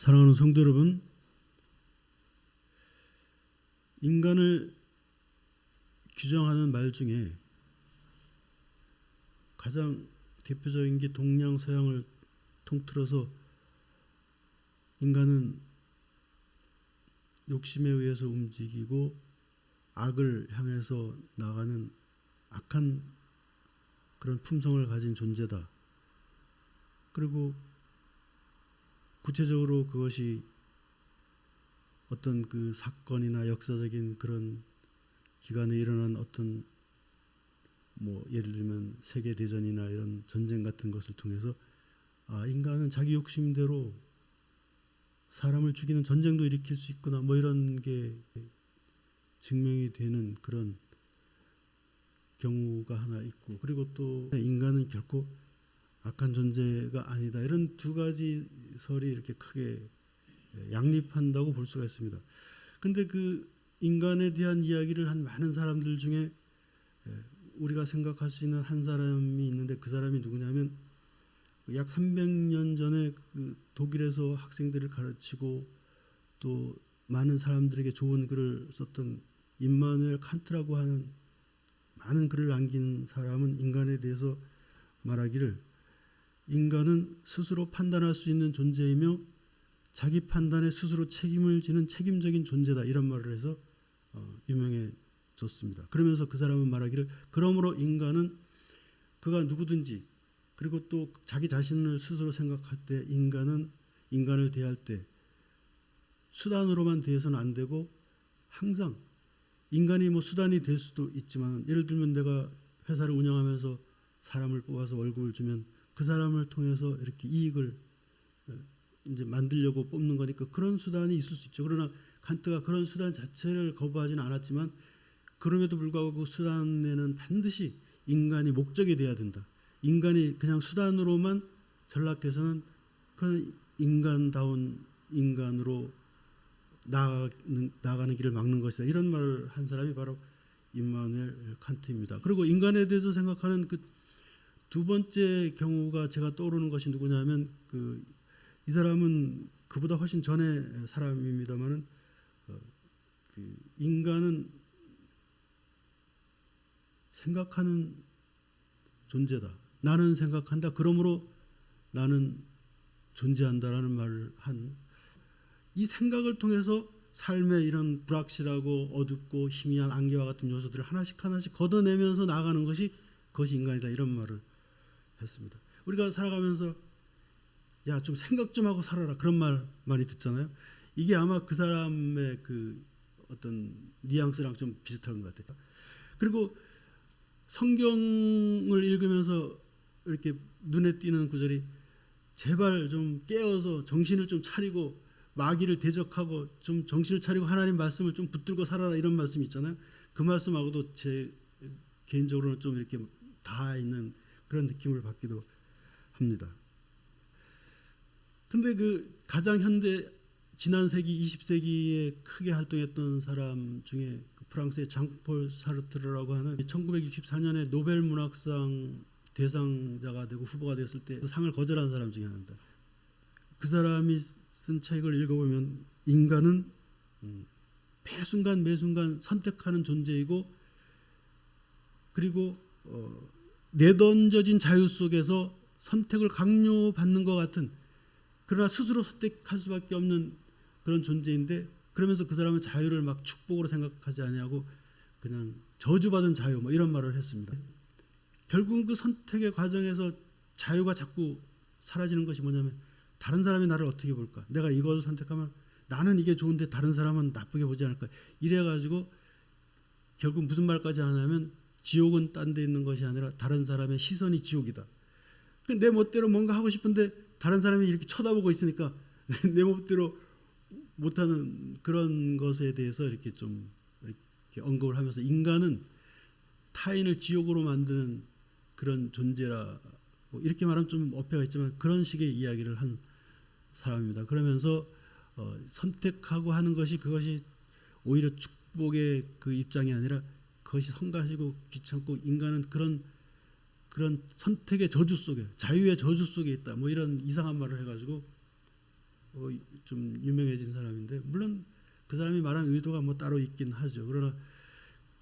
사랑하는 성도 여러분, 인간을 규정하는 말 중에 가장 대표적인 게 동양 서양을 통틀어서 인간은 욕심에 의해서 움직이고 악을 향해서 나가는 악한 그런 품성을 가진 존재다. 그리고 구체적으로 그것이 어떤 그 사건이나 역사적인 그런 기간에 일어난 어떤 뭐 예를 들면 세계 대전이나 이런 전쟁 같은 것을 통해서 아 인간은 자기 욕심대로 사람을 죽이는 전쟁도 일으킬 수 있구나 뭐 이런 게 증명이 되는 그런 경우가 하나 있고 그리고 또 인간은 결코 악한 존재가 아니다 이런 두 가지 설이 이렇게 크게 양립한다고 볼 수가 있습니다. 근데 그 인간에 대한 이야기를 한 많은 사람들 중에 우리가 생각할 수 있는 한 사람이 있는데 그 사람이 누구냐면 약 300년 전에 그 독일에서 학생들을 가르치고 또 많은 사람들에게 좋은 글을 썼던 임마누엘 칸트라고 하는 많은 글을 남긴 사람은 인간에 대해서 말하기를 인간은 스스로 판단할 수 있는 존재이며 자기 판단에 스스로 책임을 지는 책임적인 존재다 이런 말을 해서 어, 유명해졌습니다. 그러면서 그 사람은 말하기를 그러므로 인간은 그가 누구든지 그리고 또 자기 자신을 스스로 생각할 때 인간은 인간을 대할 때 수단으로만 대해서는 안 되고 항상 인간이 뭐 수단이 될 수도 있지만 예를 들면 내가 회사를 운영하면서 사람을 뽑아서 월급을 주면 그 사람을 통해서 이렇게 이익을 이제 만들려고 뽑는 거니까 그런 수단이 있을 수 있죠. 그러나 칸트가 그런 수단 자체를 거부하지는 않았지만 그럼에도 불구하고 그 수단에는 반드시 인간이 목적이 돼야 된다. 인간이 그냥 수단으로만 전락해서는 그 인간다운 인간으로 나아가는, 나아가는 길을 막는 것이다. 이런 말을 한 사람이 바로 임마누엘 칸트입니다. 그리고 인간에 대해서 생각하는 그 두 번째 경우가 제가 떠오르는 것이 누구냐면 그 이 사람은 그보다 훨씬 전의 사람입니다만은 어, 그 인간은 생각하는 존재다. 나는 생각한다. 그러므로 나는 존재한다라는 말을 한 이 생각을 통해서 삶의 이런 불확실하고 어둡고 희미한 안개와 같은 요소들을 하나씩 하나씩 걷어내면서 나가는 것이 그것이 인간이다 이런 말을 했습니다. 우리가 살아가면서 야 좀 생각 좀 하고 살아라 그런 말 많이 듣잖아요. 이게 아마 그 사람의 그 어떤 뉘앙스랑 좀 비슷한 것 같아요. 그리고 성경을 읽으면서 이렇게 눈에 띄는 구절이 제발 좀 깨어서 정신을 좀 차리고 마귀를 대적하고 좀 정신을 차리고 하나님 말씀을 좀 붙들고 살아라 이런 말씀 있잖아요. 그 말씀하고도 제 개인적으로는 좀 이렇게 다 있는 그런 느낌을 받기도 합니다. 근데 그 가장 현대 지난 세기 20세기에 크게 활동했던 사람 중에 그 프랑스의 장폴 사르트르라고 하는 1964년에 노벨 문학상 대상자가 되고 후보가 됐을 때 상을 거절한 사람 중에 하나입니다. 그 사람이 쓴 책을 읽어보면 인간은 매 순간 매 순간 선택하는 존재이고 그리고 어, 내던져진 자유 속에서 선택을 강요받는 것 같은 그러나 스스로 선택할 수밖에 없는 그런 존재인데 그러면서 그 사람은 자유를 막 축복으로 생각하지 아니하고 그냥 저주받은 자유 뭐 이런 말을 했습니다. 결국은 그 선택의 과정에서 자유가 자꾸 사라지는 것이 뭐냐면 다른 사람이 나를 어떻게 볼까? 내가 이걸 선택하면 나는 이게 좋은데 다른 사람은 나쁘게 보지 않을까? 이래 가지고 결국 무슨 말까지 하냐면 지옥은 딴 데 있는 것이 아니라 다른 사람의 시선이 지옥이다. 그내 멋대로 뭔가 하고 싶은데 다른 사람이 이렇게 쳐다보고 있으니까 내 멋대로 못하는 그런 것에 대해서 이렇게 좀 이렇게 언급을 하면서 인간은 타인을 지옥으로 만드는 그런 존재라 이렇게 말하면 좀 어폐가 있지만 그런 식의 이야기를 한 사람입니다. 그러면서 어, 선택하고 하는 것이 그것이 오히려 축복의 그 입장이 아니라 그것이 성가시고 귀찮고 인간은 그런 그런 선택의 저주 속에 자유의 저주 속에 있다. 뭐 이런 이상한 말을 해가지고 어, 좀 유명해진 사람인데 물론 그 사람이 말한 의도가 뭐 따로 있긴 하죠. 그러나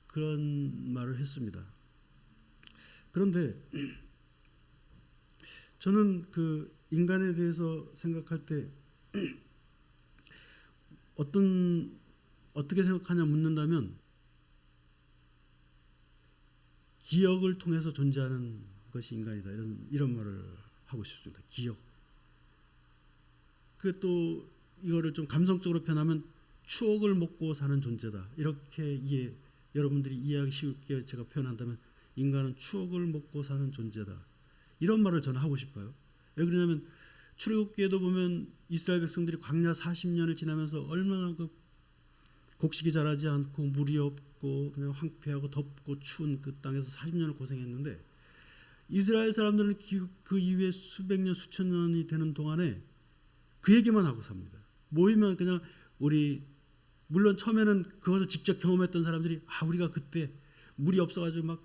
그런 말을 했습니다. 그런데 저는 그 인간에 대해서 생각할 때 어떤 어떻게 생각하냐 묻는다면 기억을 통해서 존재하는 것이 인간이다 이런 이런 말을 하고 싶습니다. 기억. 그 또 이거를 좀 감성적으로 표현하면 추억을 먹고 사는 존재다 이렇게 이해 여러분들이 이해하기 쉽게 제가 표현한다면 인간은 추억을 먹고 사는 존재다 이런 말을 저는 하고 싶어요. 왜 그러냐면 출애굽기에도 보면 이스라엘 백성들이 광야 40년을 지나면서 얼마나 그 곡식이 자라지 않고 물이 없고 그냥 황폐하고 덥고 추운 그 땅에서 40년을 고생했는데 이스라엘 사람들은 그, 그 이후에 수백 년 수천 년이 되는 동안에 그 얘기만 하고 삽니다. 모이면 그냥 우리 물론 처음에는 그것을 직접 경험했던 사람들이 아 우리가 그때 물이 없어가지고 막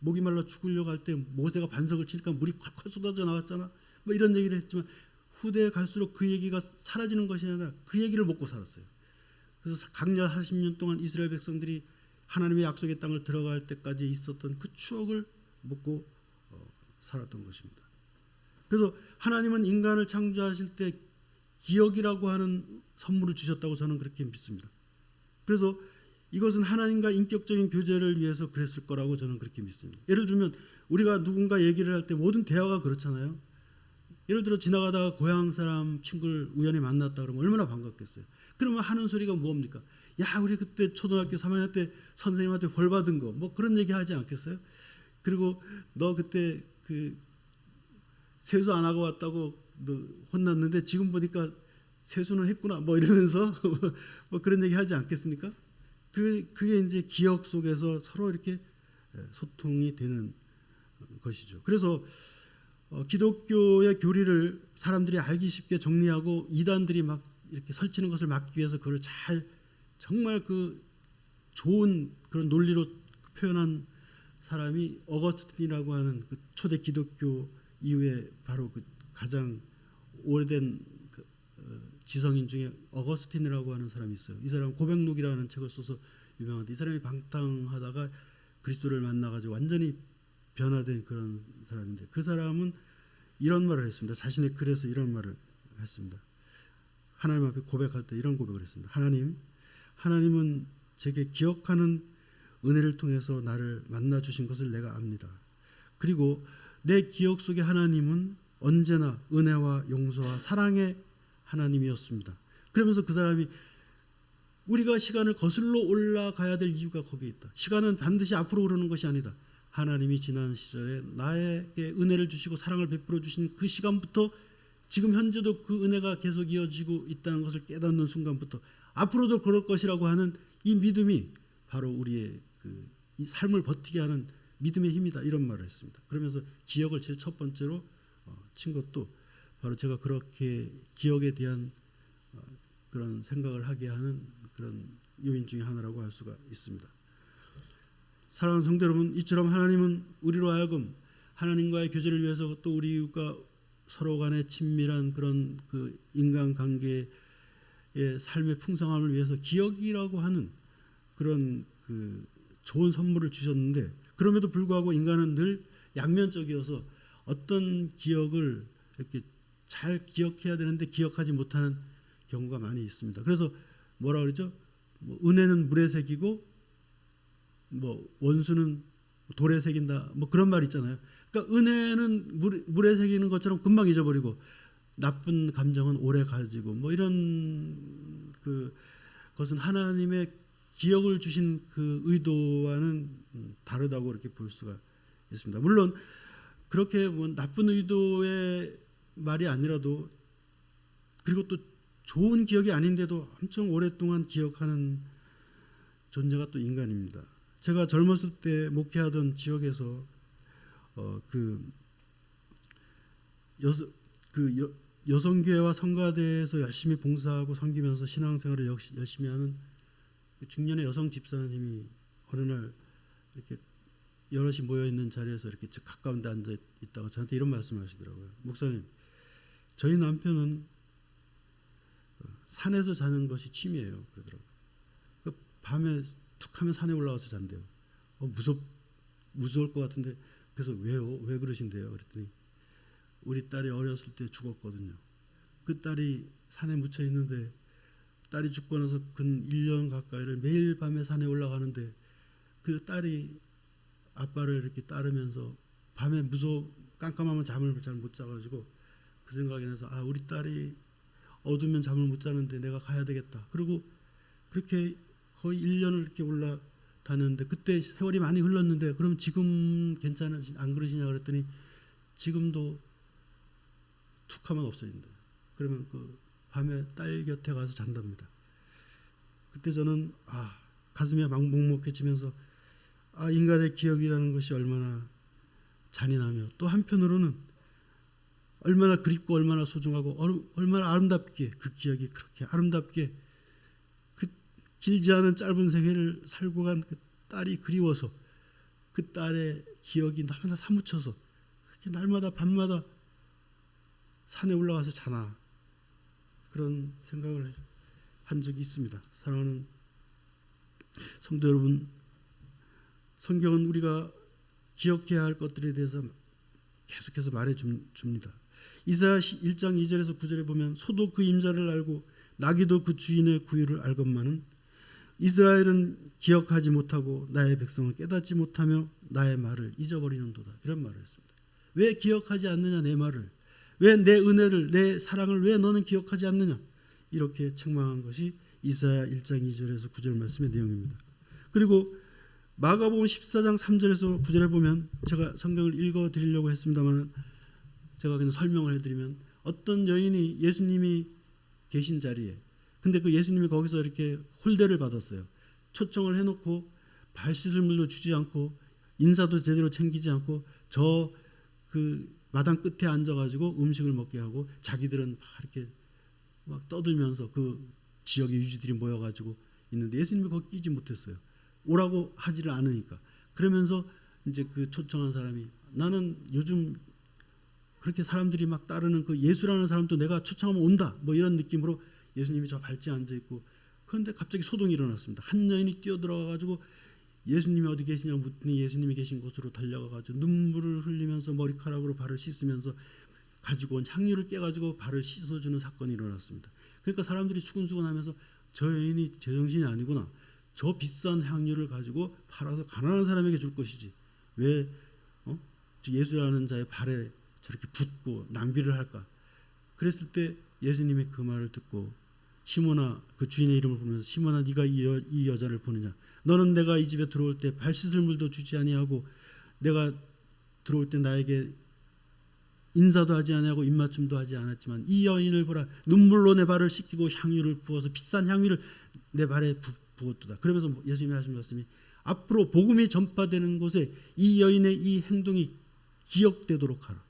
목이 말라 죽으려고 할 때 모세가 반석을 치니까 물이 콸콸 쏟아져 나왔잖아. 뭐 이런 얘기를 했지만 후대에 갈수록 그 얘기가 사라지는 것이 아니라 그 얘기를 먹고 살았어요. 그래서 강야 40년 동안 이스라엘 백성들이 하나님의 약속의 땅을 들어갈 때까지 있었던 그 추억을 먹고 어, 살았던 것입니다. 그래서 하나님은 인간을 창조하실 때 기억이라고 하는 선물을 주셨다고 저는 그렇게 믿습니다. 그래서 이것은 하나님과 인격적인 교제를 위해서 그랬을 거라고 저는 그렇게 믿습니다. 예를 들면 우리가 누군가 얘기를 할 때 모든 대화가 그렇잖아요. 예를 들어 지나가다가 고향 사람 친구를 우연히 만났다 그러면 얼마나 반갑겠어요. 그러면 하는 소리가 뭡니까? 야, 우리 그때 초등학교 3학년 때 선생님한테 벌 받은 거, 뭐 그런 얘기 하지 않겠어요? 그리고 너 그때 그 세수 안 하고 왔다고 너 혼났는데 지금 보니까 세수는 했구나, 뭐 이러면서 뭐 그런 얘기 하지 않겠습니까? 그 그게 이제 기억 속에서 서로 이렇게 소통이 되는 것이죠. 그래서 어, 기독교의 교리를 사람들이 알기 쉽게 정리하고 이단들이 막 이렇게 설치는 것을 막기 위해서 그걸 잘 정말 그 좋은 그런 논리로 표현한 사람이 어거스틴이라고 하는 그 초대 기독교 이후에 바로 그 가장 오래된 그 어, 지성인 중에 어거스틴이라고 하는 사람이 있어요. 이 사람은 고백록이라는 책을 써서 유명한데 이 사람이 방탕하다가 그리스도를 만나가지고 완전히 변화된 그런 사람인데 그 사람은 이런 말을 했습니다. 자신의 글에서 이런 말을 했습니다. 하나님 앞에 고백할 때 이런 고백을 했습니다. 하나님, 하나님은 제게 기억하는 은혜를 통해서 나를 만나 주신 것을 내가 압니다. 그리고 내 기억 속에 하나님은 언제나 은혜와 용서와 사랑의 하나님이었습니다. 그러면서 그 사람이 우리가 시간을 거슬러 올라가야 될 이유가 거기에 있다. 시간은 반드시 앞으로 오르는 것이 아니다. 하나님이 지난 시절에 나에게 은혜를 주시고 사랑을 베풀어 주신 그 시간부터 지금 현재도 그 은혜가 계속 이어지고 있다는 것을 깨닫는 순간부터 앞으로도 그럴 것이라고 하는 이 믿음이 바로 우리의 그이 삶을 버티게 하는 믿음의 힘이다 이런 말을 했습니다. 그러면서 기억을 제일 첫 번째로 어, 친 것도 바로 제가 그렇게 기억에 대한 어, 그런 생각을 하게 하는 그런 요인 중에 하나라고 할 수가 있습니다. 사랑하는 성도 여러분, 이처럼 하나님은 우리로 하여금 하나님과의 교제를 위해서 또 우리 이웃과 서로 간의 친밀한 그런 그 인간 관계의 삶의 풍성함을 위해서 기억이라고 하는 그런 그 좋은 선물을 주셨는데 그럼에도 불구하고 인간은 늘 양면적이어서 어떤 기억을 이렇게 잘 기억해야 되는데 기억하지 못하는 경우가 많이 있습니다. 그래서 뭐라 그러죠? 뭐 은혜는 물에 새기고 뭐 원수는 돌에 새긴다. 뭐 그런 말 있잖아요. 그러니까 은혜는 물, 물에 새기는 것처럼 금방 잊어버리고 나쁜 감정은 오래 가지고 뭐 이런 그 것은 하나님의 기억을 주신 그 의도와는 다르다고 이렇게 볼 수가 있습니다. 물론 그렇게 뭐 나쁜 의도의 말이 아니라도 그리고 또 좋은 기억이 아닌데도 엄청 오랫동안 기억하는 존재가 또 인간입니다. 제가 젊었을 때 목회하던 지역에서 어, 그, 여, 그 여, 여성교회와 성가대에서 열심히 봉사하고 섬기면서 신앙생활을 역시 열심히 하는 그 중년의 여성 집사님이 어느 날 이렇게 여럿이 모여 있는 자리에서 이렇게 가까운데 앉아 있다가 저한테 이런 말씀을 하시더라고요. 목사님, 저희 남편은 산에서 자는 것이 취미예요. 그러더라고. 그 밤에 툭하면 산에 올라가서 잔대요. 어, 무섭 무서울 것 같은데 그래서 왜요? 왜 그러신대요? 그랬더니 우리 딸이 어렸을 때 죽었거든요. 그 딸이 산에 묻혀 있는데 딸이 죽고 나서 근 1년 가까이를 매일 밤에 산에 올라가는데 그 딸이 아빠를 이렇게 따르면서 밤에 무서워 깜깜하면 잠을 잘 못 자가지고 그 생각이 나서 아 우리 딸이 어두면 잠을 못 자는데 내가 가야 되겠다. 그리고 그렇게 거의 1년을 이렇게 올라 다녔는데 그때 세월이 많이 흘렀는데 그럼 지금 괜찮으시 안 그러시냐 그랬더니 지금도 툭하면 없어진다. 그러면 그 밤에 딸 곁에 가서 잔답니다. 그때 저는 아 가슴이 막 먹먹해지면서 아 인간의 기억이라는 것이 얼마나 잔인하며 또 한편으로는 얼마나 그립고 얼마나 소중하고 얼- 얼마나 아름답게 그 기억이 그렇게 아름답게 그 길지 않은 짧은 생애를 살고 간 그 딸이 그리워서 그 딸의 기억이 너무나 사무쳐서 그렇게 날마다 밤마다 산에 올라가서 자나 그런 생각을 한 적이 있습니다. 사랑하는 성도 여러분, 성경은 우리가 기억해야 할 것들에 대해서 계속해서 말해 줍- 줍니다. 이사야 1장 2절에서 9절에 보면 소도 그 임자를 알고 나귀도 그 주인의 구유를 알건만은 이스라엘은 기억하지 못하고 나의 백성을 깨닫지 못하며 나의 말을 잊어버리는도다. 이런 말을 했습니다. 왜 기억하지 않느냐 내 말을 왜 내 은혜를 내 사랑을 왜 너는 기억하지 않느냐 이렇게 책망한 것이 이사야 1장 2절에서 9절 말씀의 내용입니다. 그리고 마가복음 14장 3절에서 9절에 보면 제가 성경을 읽어 드리려고 했습니다만 제가 그냥 설명을 해 드리면 어떤 여인이 예수님이 계신 자리에 근데 그 예수님이 거기서 이렇게 홀대를 받았어요. 초청을 해 놓고 발 씻을 물도 주지 않고 인사도 제대로 챙기지 않고 저 그 마당 끝에 앉아가지고 음식을 먹게 하고 자기들은 막 이렇게 막 떠들면서 그 지역의 유지들이 모여가지고 있는데 예수님이 거기 끼지 못했어요. 오라고 하지를 않으니까. 그러면서 이제 그 초청한 사람이 나는 요즘 그렇게 사람들이 막 따르는 그 예수라는 사람도 내가 초청하면 온다. 뭐 이런 느낌으로 예수님이 저 발치에 앉아 있고 그런데 갑자기 소동이 일어났습니다. 한 여인이 뛰어들어가 가지고 예수님이 어디 계시냐 묻더니 예수님이 계신 곳으로 달려가 가지고 눈물을 흘리면서 머리카락으로 발을 씻으면서 가지고 온 향유를 깨 가지고 발을 씻어 주는 사건이 일어났습니다. 그러니까 사람들이 수근수근하면서 저 여인이 제정신이 아니구나. 저 비싼 향유를 가지고 팔아서 가난한 사람에게 줄 것이지. 왜 어? 저 예수라는 자의 발에 저렇게 붓고 낭비를 할까? 그랬을 때 예수님이 그 말을 듣고 시몬아 그 주인의 이름을 부르면서 시몬아 네가 이, 여, 이 여자를 보느냐? 너는 내가 이 집에 들어올 때 발 씻을 물도 주지 아니하고 내가 들어올 때 나에게 인사도 하지 아니하고 입맞춤도 하지 않았지만 이 여인을 보라. 눈물로 내 발을 씻기고 향유를 부어서 비싼 향유를 내 발에 부, 부었도다. 그러면서 예수님이 하신 말씀이 앞으로 복음이 전파되는 곳에 이 여인의 이 행동이 기억되도록 하라.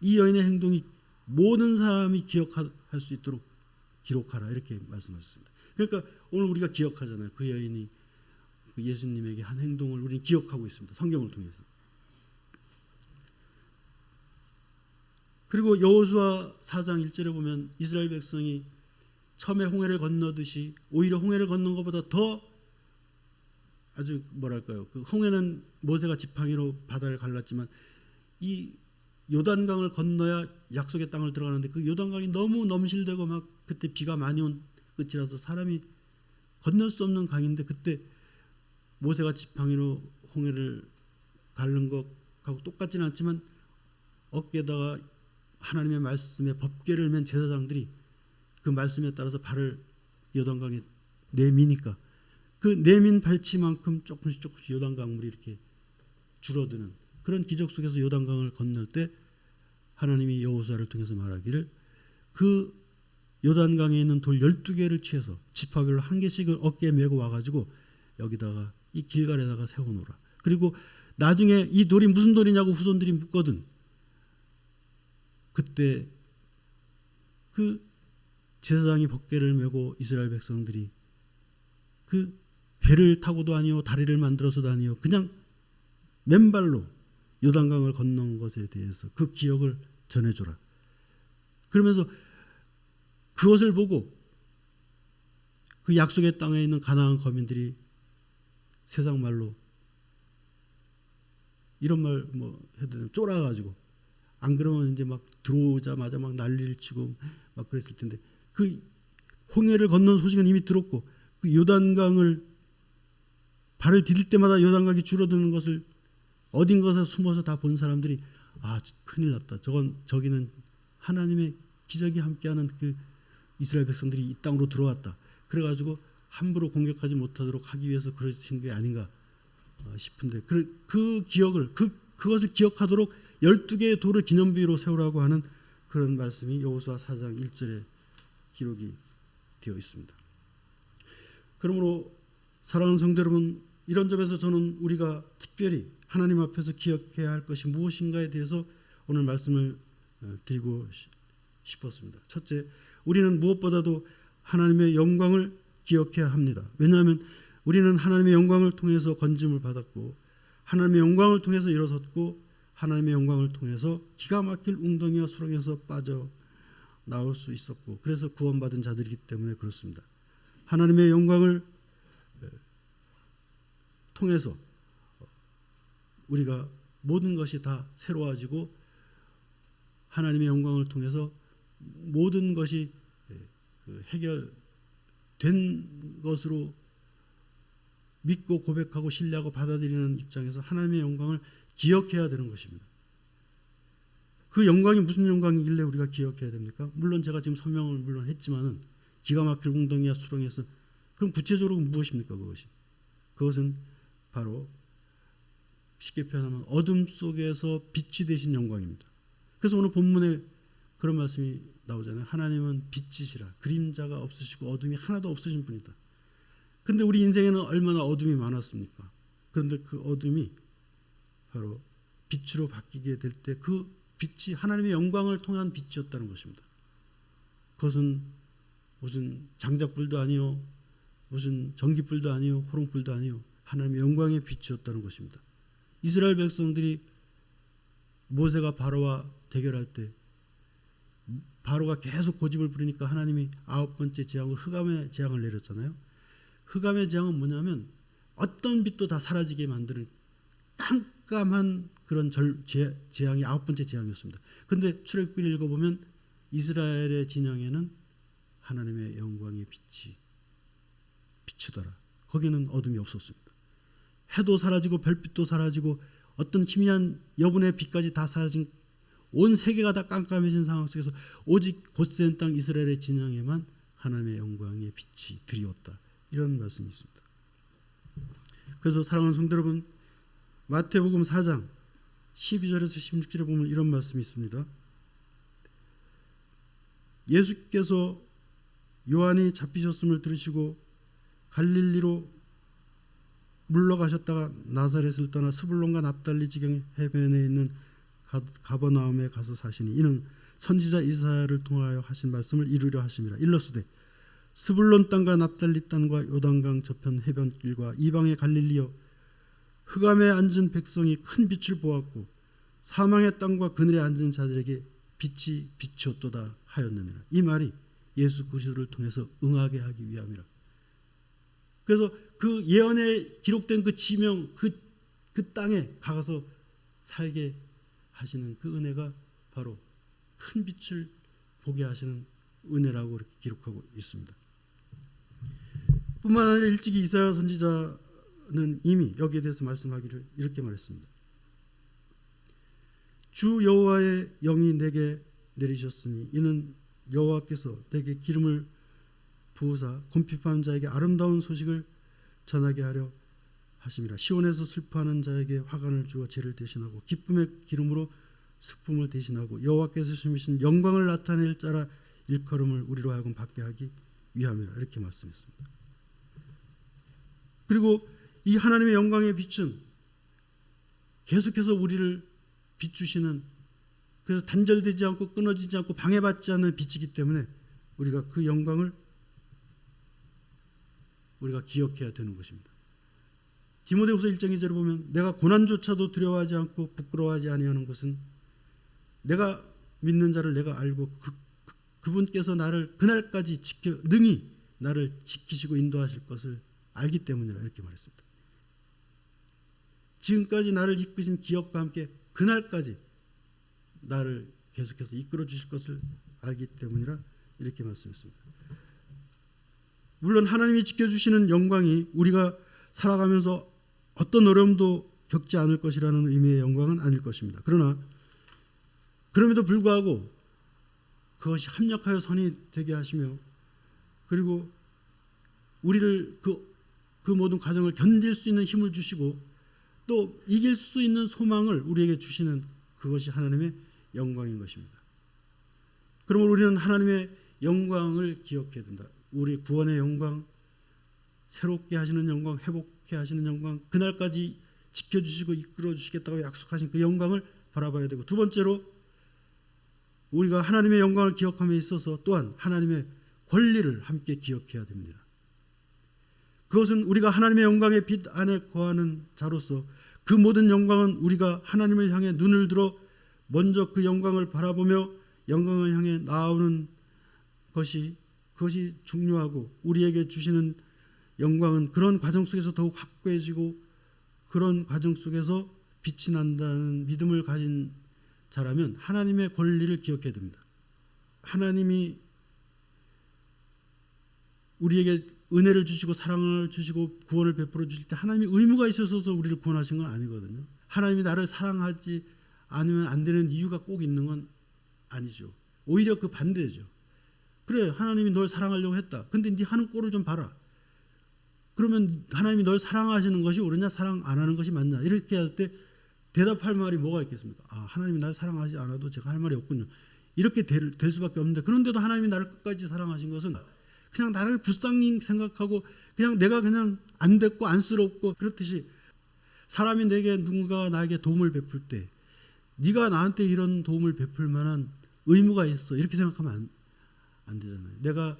이 여인의 행동이 모든 사람이 기억할 수 있도록 기록하라 이렇게 말씀하셨습니다. 그러니까 오늘 우리가 기억하잖아요. 그 여인이 그 예수님에게 한 행동을 우리는 기억하고 있습니다. 성경을 통해서. 그리고 여호수아 4장 1절에 보면 이스라엘 백성이 처음에 홍해를 건너듯이 오히려 홍해를 건넌 것보다 더 아주 뭐랄까요? 그 홍해는 모세가 지팡이로 바다를 갈랐지만 이 요단강을 건너야 약속의 땅을 들어가는데 그 요단강이 너무 넘실대고 막 그때 비가 많이 온 끝이라서 사람이 건널 수 없는 강인데 그때 모세가 지팡이로 홍해를 가른 것하고 똑같지는 않지만 어깨에다가 하나님의 말씀에 법궤를 맨 제사장들이 그 말씀에 따라서 발을 요단강에 내미니까 그 내민 발치만큼 조금씩 조금씩 요단강 물이 이렇게 줄어드는 그런 기적 속에서 요단강을 건널 때 하나님이 여호수아를 통해서 말하기를 그 요단강에 있는 돌 12개를 취해서 지파별로 한 개씩을 어깨에 메고 와가지고 여기다가 이 길갈에다가 세워놓으라. 그리고 나중에 이 돌이 무슨 돌이냐고 후손들이 묻거든. 그때 그 제사장이 법궤를 메고 이스라엘 백성들이 그 배를 타고도 아니요 다리를 만들어서도 아니요 그냥 맨발로 요단강을 건넌 것에 대해서 그 기억을 전해줘라. 그러면서 그것을 보고 그 약속의 땅에 있는 가나안 거민들이 세상 말로 이런 말 뭐 해도 쫄아가지고 안 그러면 이제 막 들어오자마자 막 난리를 치고 막 그랬을 텐데 그 홍해를 건넌 소식은 이미 들었고 그 요단강을 발을 디딜 때마다 요단강이 줄어드는 것을 어딘가서 숨어서 다 본 사람들이 아 큰일 났다. 저건 저기는 하나님의 기적이 함께하는 그 이스라엘 백성들이 이 땅으로 들어왔다. 그래가지고 함부로 공격하지 못하도록 하기 위해서 그러신 게 아닌가 어, 싶은데 그, 그 기억을 그 그것을 기억하도록 12개의 돌을 기념비로 세우라고 하는 그런 말씀이 여호수아 4장 1절에 기록이 되어 있습니다. 그러므로 사랑하는 성도 여러분 이런 점에서 저는 우리가 특별히 하나님 앞에서 기억해야 할 것이 무엇인가에 대해서 오늘 말씀을 어, 드리고 시- 싶었습니다. 첫째, 우리는 무엇보다도 하나님의 영광을 기억해야 합니다. 왜냐하면 우리는 하나님의 영광을 통해서 건짐을 받았고 하나님의 영광을 통해서 일어섰고 하나님의 영광을 통해서 기가 막힐 웅덩이와 수렁에서 빠져 나올 수 있었고 그래서 구원받은 자들이기 때문에 그렇습니다. 하나님의 영광을 에, 통해서 우리가 모든 것이 다 새로워지고 하나님의 영광을 통해서 모든 것이 에, 그 해결된 것으로 믿고 고백하고 신뢰하고 받아들이는 입장에서 하나님의 영광을 기억해야 되는 것입니다. 그 영광이 무슨 영광이길래 우리가 기억해야 됩니까? 물론 제가 지금 설명을 물론 했지만은 기가 막힐 웅덩이와 수렁에서 그럼 구체적으로 무엇입니까 그것이? 그것은 바로 쉽게 표현하면 어둠 속에서 빛이 되신 영광입니다. 그래서 오늘 본문에 그런 말씀이 나오잖아요. 하나님은 빛이시라 그림자가 없으시고 어둠이 하나도 없으신 분이다. 근데 우리 인생에는 얼마나 어둠이 많았습니까? 그런데 그 어둠이 바로 빛으로 바뀌게 될 때 그 빛이 하나님의 영광을 통한 빛이었다는 것입니다. 그것은 무슨 장작불도 아니요, 무슨 전기불도 아니요, 호롱불도 아니요, 하나님의 영광의 빛이었다는 것입니다. 이스라엘 백성들이 모세가 바로와 대결할 때 바로가 계속 고집을 부리니까 하나님이 아홉 번째 재앙을 흑암의 재앙을 내렸잖아요. 흑암의 재앙은 뭐냐면 어떤 빛도 다 사라지게 만드는 깜깜한 그런 절, 재, 재앙이 아홉 번째 재앙이었습니다. 근데 출애굽기를 읽어보면 이스라엘의 진영에는 하나님의 영광의 빛이 비추더라. 거기는 어둠이 없었습니다. 해도 사라지고 별빛도 사라지고 어떤 희미한 여분의 빛까지 다 사라진 온 세계가 다 깜깜해진 상황 속에서 오직 곧센 땅 이스라엘의 진영에만 하나님의 영광의 빛이 드리웠다. 이런 말씀이 있습니다. 그래서 사랑하는 성도 여러분 마태복음 4장 12절에서 16절에 보면 이런 말씀이 있습니다. 예수께서 요한이 잡히셨음을 들으시고 갈릴리로 물러가셨다가 나사렛을 떠나 스불론과 납달리 지경 해변에 있는 가- 가버나움에 가서 사시니 이는 선지자 이사야를 통하여 하신 말씀을 이루려 하심이라. 일러스되 스불론 땅과 납달리 땅과 요단강 저편 해변길과 이방의 갈릴리여 흑암에 앉은 백성이 큰 빛을 보았고 사망의 땅과 그늘에 앉은 자들에게 빛이 비추었도다 하였느니라. 이 말이 예수 그리스도를 통해서 응하게 하기 위함이라. 그래서 그 예언에 기록된 그 지명 그, 그 땅에 가서 살게 하시는 그 은혜가 바로 큰 빛을 보게 하시는 은혜라고 이렇게 기록하고 있습니다. 뿐만 아니라 일찍이 이사야 선지자는 이미 여기에 대해서 말씀하기를 이렇게 말했습니다. 주 여호와의 영이 내게 내리셨으니 이는 여호와께서 내게 기름을 부으사 곰핍한 자에게 아름다운 소식을 전하게 하려 하심이라 시온에서 슬퍼하는 자에게 화관을 주어 죄를 대신하고 기쁨의 기름으로 슬픔을 대신하고 여호와께서 심으신 영광을 나타낼 자라 일컬음을 우리로 하여금 받게 하기 위함이라 이렇게 말씀했습니다. 그리고 이 하나님의 영광의 빛은 계속해서 우리를 비추시는 그래서 단절되지 않고 끊어지지 않고 방해받지 않는 빛이기 때문에 우리가 그 영광을 우리가 기억해야 되는 것입니다. 디모데후서 1장 2절을 보면 내가 고난조차도 두려워하지 않고 부끄러워하지 아니하는 것은 내가 믿는 자를 내가 알고 그, 그, 그 분께서 나를 그날까지 지켜 능히 나를 지키시고 인도하실 것을 알기 때문이라 이렇게 말했습니다. 지금까지 나를 이끄신 기억과 함께 그날까지 나를 계속해서 이끌어 주실 것을 알기 때문이라 이렇게 말씀했습니다. 물론 하나님이 지켜주시는 영광이 우리가 살아가면서 어떤 어려움도 겪지 않을 것이라는 의미의 영광은 아닐 것입니다. 그러나 그럼에도 불구하고 그것이 합력하여 선이 되게 하시며 그리고 우리를 그, 그 모든 과정을 견딜 수 있는 힘을 주시고 또 이길 수 있는 소망을 우리에게 주시는 그것이 하나님의 영광인 것입니다. 그러므로 우리는 하나님의 영광을 기억해야 된다. 우리 구원의 영광, 새롭게 하시는 영광, 회복 해 하시는 영광, 그날까지 지켜주시고 이끌어 주시겠다고 약속하신 그 영광을 바라봐야 되고 두 번째로 우리가 하나님의 영광을 기억함에 있어서 또한 하나님의 권리를 함께 기억해야 됩니다. 그것은 우리가 하나님의 영광의 빛 안에 거하는 자로서 그 모든 영광은 우리가 하나님을 향해 눈을 들어 먼저 그 영광을 바라보며 영광을 향해 나아오는 것이 그것이 중요하고 우리에게 주시는 영광은 그런 과정 속에서 더욱 확고해지고 그런 과정 속에서 빛이 난다는 믿음을 가진 자라면 하나님의 권리를 기억해야 됩니다. 하나님이 우리에게 은혜를 주시고 사랑을 주시고 구원을 베풀어 주실 때 하나님이 의무가 있어서 우리를 구원하신 건 아니거든요. 하나님이 나를 사랑하지 않으면 안 되는 이유가 꼭 있는 건 아니죠. 오히려 그 반대죠. 그래 하나님이 널 사랑하려고 했다. 근데 네 하는 꼴을 좀 봐라. 그러면 하나님이 널 사랑하시는 것이 옳으냐 사랑 안 하는 것이 맞냐 이렇게 할 때 대답할 말이 뭐가 있겠습니까? 아 하나님이 날 사랑하지 않아도 제가 할 말이 없군요. 이렇게 될, 될 수밖에 없는데 그런데도 하나님이 나를 끝까지 사랑하신 것은 그냥 나를 불쌍히 생각하고 그냥 내가 그냥 안 됐고 안쓰럽고 그렇듯이 사람이 내게 누군가 나에게 도움을 베풀 때 네가 나한테 이런 도움을 베풀 만한 의무가 있어 이렇게 생각하면 안, 안 되잖아요. 내가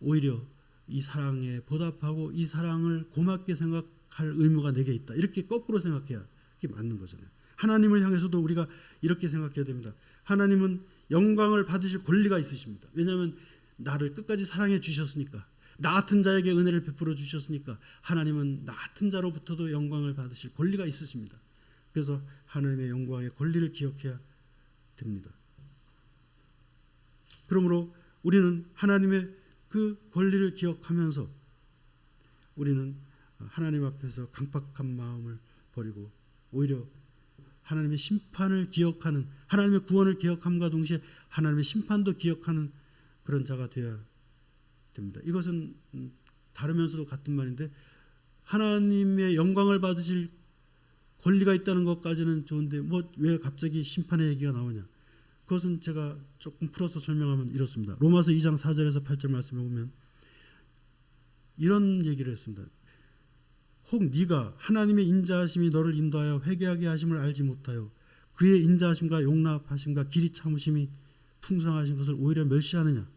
오히려 이 사랑에 보답하고 이 사랑을 고맙게 생각할 의무가 내게 있다. 이렇게 거꾸로 생각해야 이게 맞는 거잖아요. 하나님을 향해서도 우리가 이렇게 생각해야 됩니다. 하나님은 영광을 받으실 권리가 있으십니다. 왜냐하면 나를 끝까지 사랑해 주셨으니까 나 같은 자에게 은혜를 베풀어 주셨으니까 하나님은 나 같은 자로부터도 영광을 받으실 권리가 있으십니다. 그래서 하나님의 영광의 권리를 기억해야 됩니다. 그러므로 우리는 하나님의 그 권리를 기억하면서 우리는 하나님 앞에서 강팍한 마음을 버리고 오히려 하나님의 심판을 기억하는 하나님의 구원을 기억함과 동시에 하나님의 심판도 기억하는 그런 자가 되어야 됩니다. 이것은 다르면서도 같은 말인데 하나님의 영광을 받으실 권리가 있다는 것까지는 좋은데 뭐 왜 갑자기 심판의 얘기가 나오냐? 그것은 제가 조금 풀어서 설명하면 이렇습니다. 로마서 2장 4절에서 8절 말씀에 보면 이런 얘기를 했습니다. 혹 네가 하나님의 인자하심이 너를 인도하여 회개하게 하심을 알지 못하여 그의 인자하심과 용납하심과 길이 참으심이 풍성하신 것을 오히려 멸시하느냐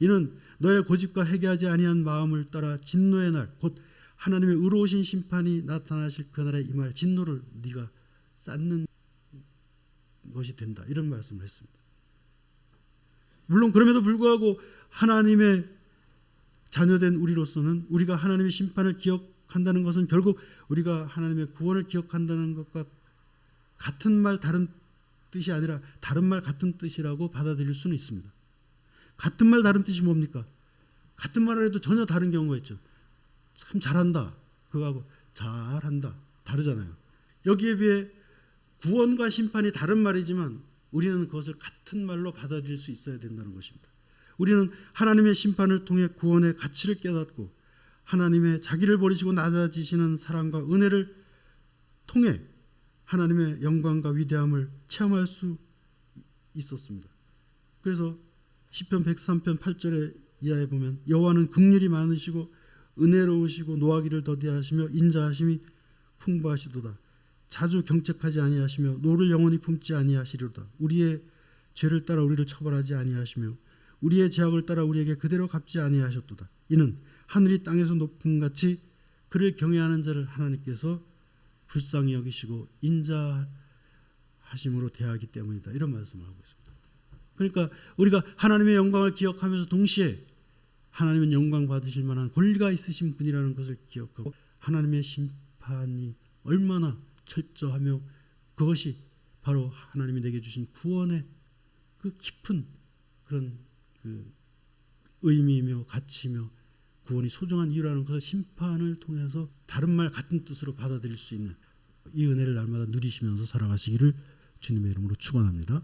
이는 너의 고집과 회개하지 아니한 마음을 따라 진노의 날 곧 하나님의 의로우신 심판이 나타나실 그날에 임할 진노를 네가 쌓는 것이 된다 이런 말씀을 했습니다. 물론 그럼에도 불구하고 하나님의 자녀된 우리로서는 우리가 하나님의 심판을 기억한다는 것은 결국 우리가 하나님의 구원을 기억한다는 것과 같은 말 다른 뜻이 아니라 다른 말 같은 뜻이라고 받아들일 수는 있습니다. 같은 말 다른 뜻이 뭡니까? 같은 말을 해도 전혀 다른 경우가 있죠. 참 잘한다. 그거하고 잘한다. 다르잖아요. 여기에 비해 구원과 심판이 다른 말이지만 우리는 그것을 같은 말로 받아들일 수 있어야 된다는 것입니다. 우리는 하나님의 심판을 통해 구원의 가치를 깨닫고 하나님의 자기를 버리시고 낮아지시는 사랑과 은혜를 통해 하나님의 영광과 위대함을 체험할 수 있었습니다. 그래서 시편 103편 8절에 이하에 보면 여호와는 긍휼이 많으시고 은혜로우시고 노하기를 더디하시며 인자하심이 풍부하시도다. 자주 경책하지 아니하시며 노를 영원히 품지 아니하시리로다. 우리의 죄를 따라 우리를 처벌하지 아니하시며 우리의 죄악을 따라 우리에게 그대로 갚지 아니하셨도다. 이는 하늘이 땅에서 높음 같이 그를 경외하는 자를 하나님께서 불쌍히 여기시고 인자하심으로 대하기 때문이다. 이런 말씀을 하고 있습니다. 그러니까 우리가 하나님의 영광을 기억하면서 동시에 하나님은 영광 받으실 만한 권리가 있으신 분이라는 것을 기억하고 하나님의 심판이 얼마나 철저하며 그것이 바로 하나님이 내게 주신 구원의 그 깊은 그런 그 의미이며 가치며 구원이 소중한 이유라는 것을 심판을 통해서 다른 말 같은 뜻으로 받아들일 수 있는 이 은혜를 날마다 누리시면서 살아가시기를 주님의 이름으로 축원합니다.